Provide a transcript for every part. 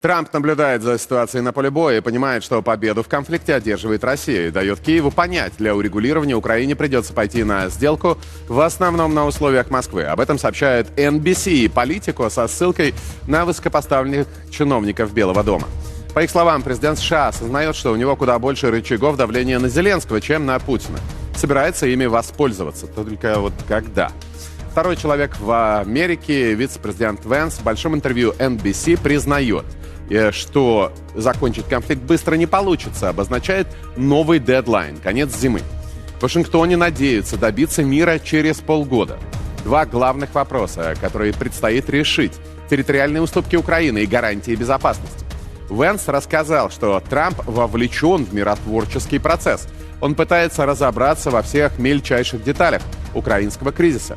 Трамп наблюдает за ситуацией на поле боя и понимает, что победу в конфликте одерживает Россия и дает Киеву понять, для урегулирования Украине придется пойти на сделку в основном на условиях Москвы. Об этом сообщает NBC и Политико со ссылкой на высокопоставленных чиновников Белого дома. По их словам, президент США осознает, что у него куда больше рычагов давления на Зеленского, чем на Путина. Собирается ими воспользоваться. Только вот когда? Второй человек в Америке, вице-президент Венс, в большом интервью NBC признает, что закончить конфликт быстро не получится, обозначает новый дедлайн, конец зимы. В Вашингтоне надеются добиться мира через полгода. Два главных вопроса, которые предстоит решить. Территориальные уступки Украины и гарантии безопасности. Венс рассказал, что Трамп вовлечен в миротворческий процесс. Он пытается разобраться во всех мельчайших деталях украинского кризиса.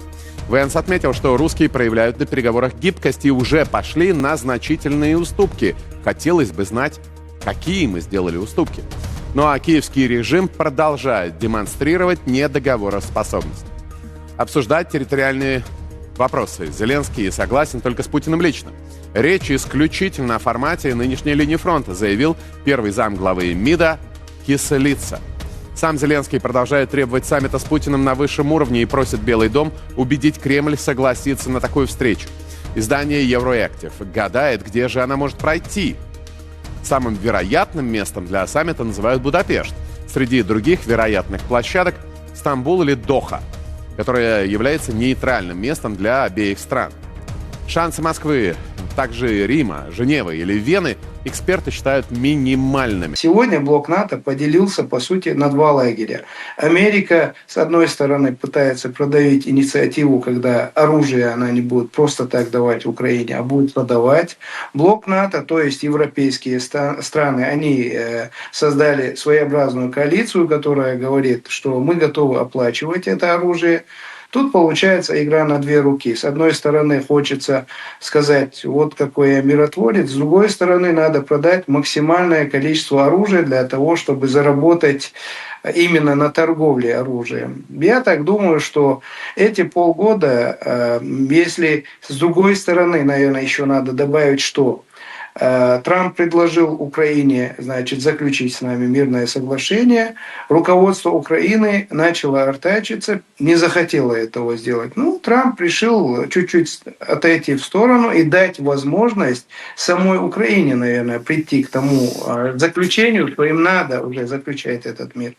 Венс отметил, что русские проявляют на переговорах гибкость и уже пошли на значительные уступки. Хотелось бы знать, какие мы сделали уступки. Ну а киевский режим продолжает демонстрировать недоговороспособность. Обсуждать территориальные вопросы Зеленский согласен только с Путиным лично. Речь исключительно о формате нынешней линии фронта, заявил первый зам главы МИДа Киселица. Сам Зеленский продолжает требовать саммита с Путиным на высшем уровне и просит Белый дом убедить Кремль согласиться на такую встречу. Издание Euroactiv гадает, где же она может пройти. Самым вероятным местом для саммита называют Будапешт. Среди других вероятных площадок – Стамбул или Доха, которая является нейтральным местом для обеих стран. Шансы Москвы, также Рима, Женевы или Вены эксперты считают минимальными. Сегодня блок НАТО поделился, по сути, на два лагеря. Америка, с одной стороны, пытается продавить инициативу, когда оружие она не будет просто так давать Украине, а будет продавать. Блок НАТО, то есть европейские страны, они э, создали своеобразную коалицию, которая говорит, что мы готовы оплачивать это оружие. Тут получается игра на две руки. С одной стороны, хочется сказать, вот какой я миротворец. С другой стороны, надо продать максимальное количество оружия для того, чтобы заработать именно на торговле оружием. Я так думаю, что эти полгода, э, если с другой стороны, наверное, еще надо добавить, что Э, Трамп предложил Украине значит, заключить с нами мирное соглашение. Руководство Украины начало артачиться, не захотело этого сделать. Ну, Трамп решил чуть-чуть отойти в сторону и дать возможность самой Украине, наверное, прийти к тому э, заключению, что им надо уже заключать этот мир.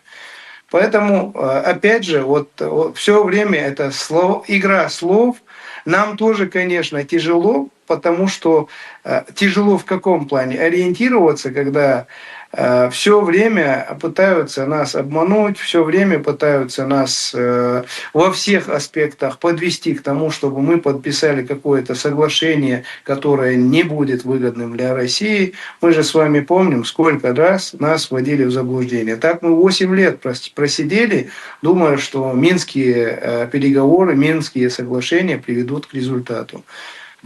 Поэтому, э, опять же, вот, вот все время это слов, игра слов. Нам тоже, конечно, тяжело, потому что э, тяжело в каком плане? Ориентироваться, когда э, все время пытаются нас обмануть, все время пытаются нас э, во всех аспектах подвести к тому, чтобы мы подписали какое-то соглашение, которое не будет выгодным для России. Мы же с вами помним, сколько раз нас вводили в заблуждение. Так мы 8 лет просидели, думая, что минские э, переговоры, минские соглашения приведут к результату.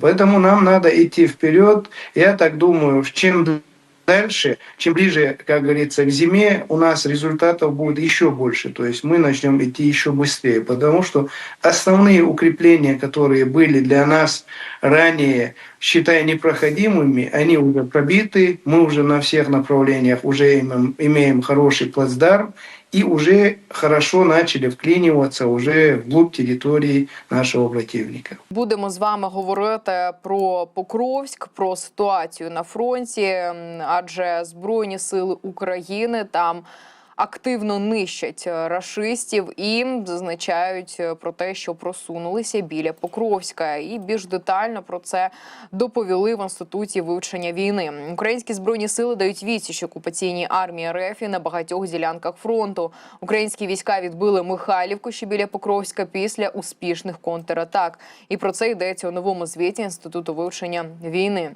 Поэтому нам надо идти вперед. Я так думаю, чем дальше, чем ближе, как говорится, к зиме, у нас результатов будет еще больше. То есть мы начнем идти еще быстрее. Потому что основные укрепления, которые были для нас ранее, считая непроходимыми, они уже пробиты. Мы уже на всех направлениях уже имеем, имеем хороший плацдарм и уже хорошо начали вклинюватися уже вглубь території нашого противника. Будемо з вами говорити про Покровськ, про ситуацію на фронті, адже збройні сили України там активно нищать е, рашистів і зазначають е, про те, що просунулися біля Покровська, і більш детально про це доповіли в інституті вивчення війни. Українські збройні сили дають відсіч окупаційній армії РФ на багатьох ділянках фронту. Українські війська відбили Михайлівку, що біля Покровська після успішних контратак. І про це йдеться у новому звіті інституту вивчення війни.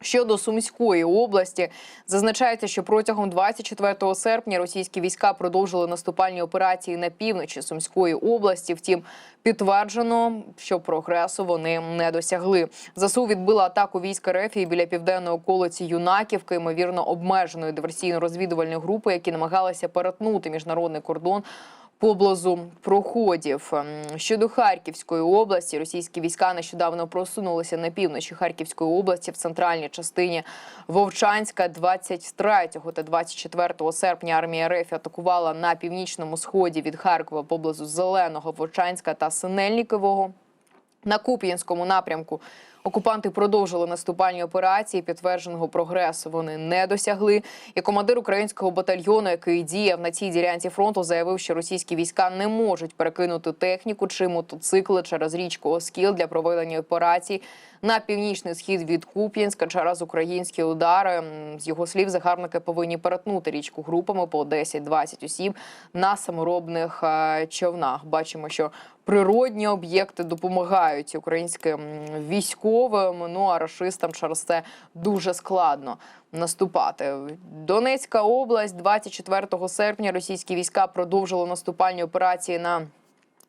Щодо Сумської області зазначається, що протягом 24 серпня російські війська продовжили наступальні операції на півночі Сумської області. Втім, підтверджено, що прогресу вони не досягли. ЗСУ відбила атаку війська Рефії біля південної околиці Юнаківки, ймовірно, обмеженої диверсійно-розвідувальної групи, які намагалися перетнути міжнародний кордон поблизу проходів. Ем, Щодо Харківської області, російські війська нещодавно просунулися на півночі Харківської області в центральній частині Вовчанська. 23 та 24 серпня армія РФ атакувала на північному сході від Харкова поблизу Зеленого, Вовчанська та Синельникового. На Куп'янському напрямку окупанти продовжили наступальні операції. Підтвердженого прогресу вони не досягли. І командир українського батальйону, який діяв на цій ділянці фронту, заявив, що російські війська не можуть перекинути техніку чи мотоцикли через річку Оскіл для проведення операцій на північний схід від Куп'янська через українські удари. З його слів, загарбники повинні перетнути річку групами по 10-20 осіб на саморобних е, човнах. Бачимо, що природні об'єкти допомагають українським військовим. Ну а рашистам через це дуже складно наступати. Донецька область 24 серпня російські війська продовжили наступальні операції на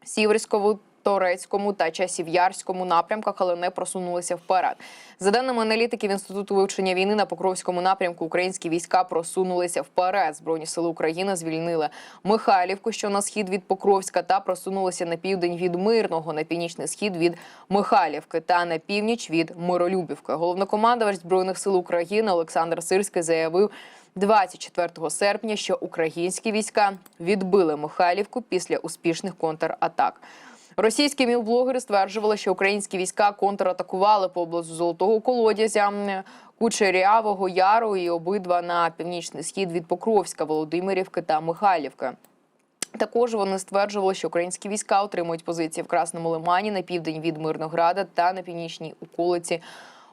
Сіверському. Торецькому та Часів'ярському напрямках, але не просунулися вперед. За даними аналітиків Інституту вивчення війни на Покровському напрямку, українські війська просунулися вперед. Збройні сили України звільнили Михайлівку, що на схід від Покровська, та просунулися на південь від Мирного, на північний схід від Михайлівки та на північ від Миролюбівки. Головнокомандувач збройних сил України Олександр Сирський заявив. 24 серпня, що українські війська відбили Михайлівку після успішних контратак. Російські мілблогери стверджували, що українські війська контратакували поблизу Золотого колодязя, Кучерявого Яру і обидва на північний схід від Покровська, Володимирівки та Михайлівки. Також вони стверджували, що українські війська отримують позиції в Красному Лимані на південь від Мирнограда та на північній околиці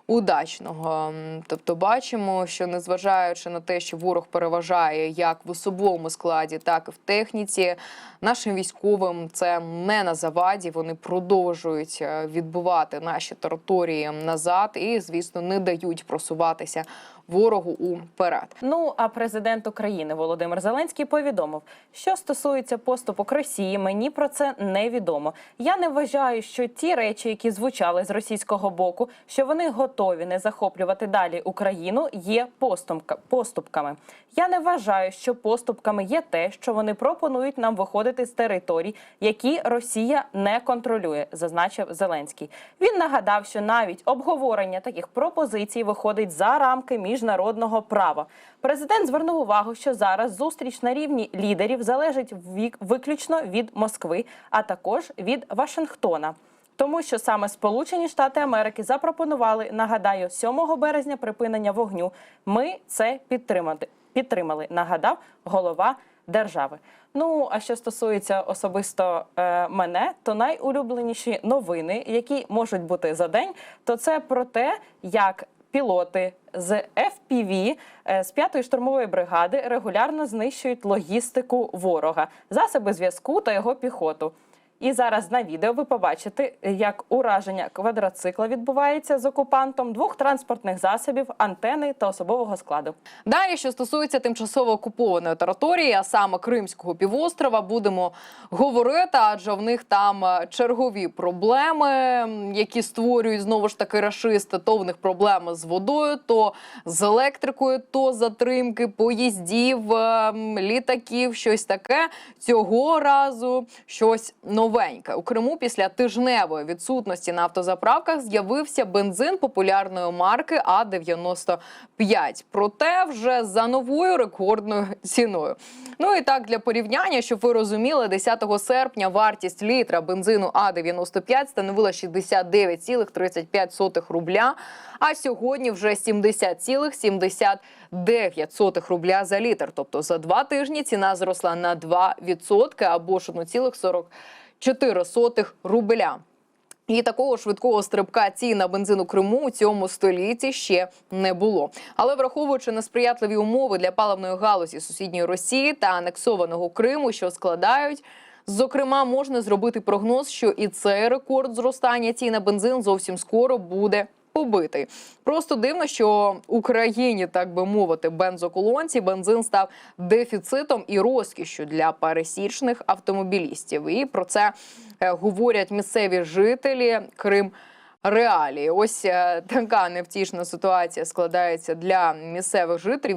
удачного. Тобто, бачимо, що незважаючи на те, що ворог переважає як в особовому складі, так і в техніці, нашим військовим це не на заваді. Вони продовжують е, відбувати наші території назад і, звісно, не дають просуватися ворогу уперед. Ну а президент України Володимир Зеленський повідомив, що стосується поступок Росії, мені про це невідомо. Я не вважаю, що ті речі, які звучали з російського боку, що вони готові не захоплювати далі Україну, є поступка- поступками. Я не вважаю, що поступками є те, що вони пропонують нам виходити з територій, які Росія не контролює, зазначив Зеленський. Він нагадав, що навіть обговорення таких пропозицій виходить за рамки міжнародного права. Президент звернув увагу, що зараз зустріч на рівні лідерів залежить виключно від Москви, а також від Вашингтона. Тому що саме Сполучені Штати Америки запропонували, нагадаю, 7 березня припинення вогню. Ми це підтримати підтримали, нагадав голова держави. Ну а що стосується особисто е, мене, то найулюбленіші новини, які можуть бути за день, то це про те, як пілоти з FPV е, з 5-ї штурмової бригади регулярно знищують логістику ворога, засоби зв'язку та його піхоту. І зараз на відео ви побачите, як ураження квадроцикла відбувається з окупантом, двох транспортних засобів, антени та особового складу. Далі, що стосується тимчасово окупованої території, а саме Кримського півострова, будемо говорити, адже в них там е, чергові проблеми, які створюють знову ж таки рашисти. То в них проблеми з водою, то з електрикою, то затримки поїздів, е, літаків, щось таке. Цього разу щось новеньке. У Криму після тижневої відсутності на автозаправках з'явився бензин популярної марки А95. Проте вже за новою рекордною ціною. Ну і так для порівняння, щоб ви розуміли, 10 серпня вартість літра бензину А95 становила 69,35 рубля. А сьогодні вже 70,79 рубля за літр. Тобто за два тижні ціна зросла на 2% або ж 1,44 рубля. І такого швидкого стрибка цін на бензин у Криму у цьому столітті ще не було. Але враховуючи несприятливі умови для паливної галузі сусідньої Росії та анексованого Криму, що складають. Зокрема, можна зробити прогноз, що і цей рекорд зростання цін на бензин зовсім скоро буде побитий. Просто дивно, що Україні, так би мовити, бензоколонці бензин став дефіцитом і розкішшю для пересічних автомобілістів. І про це е, говорять місцеві жителі Крим. Реалії, ось е, така невтішна ситуація складається для місцевих жителів.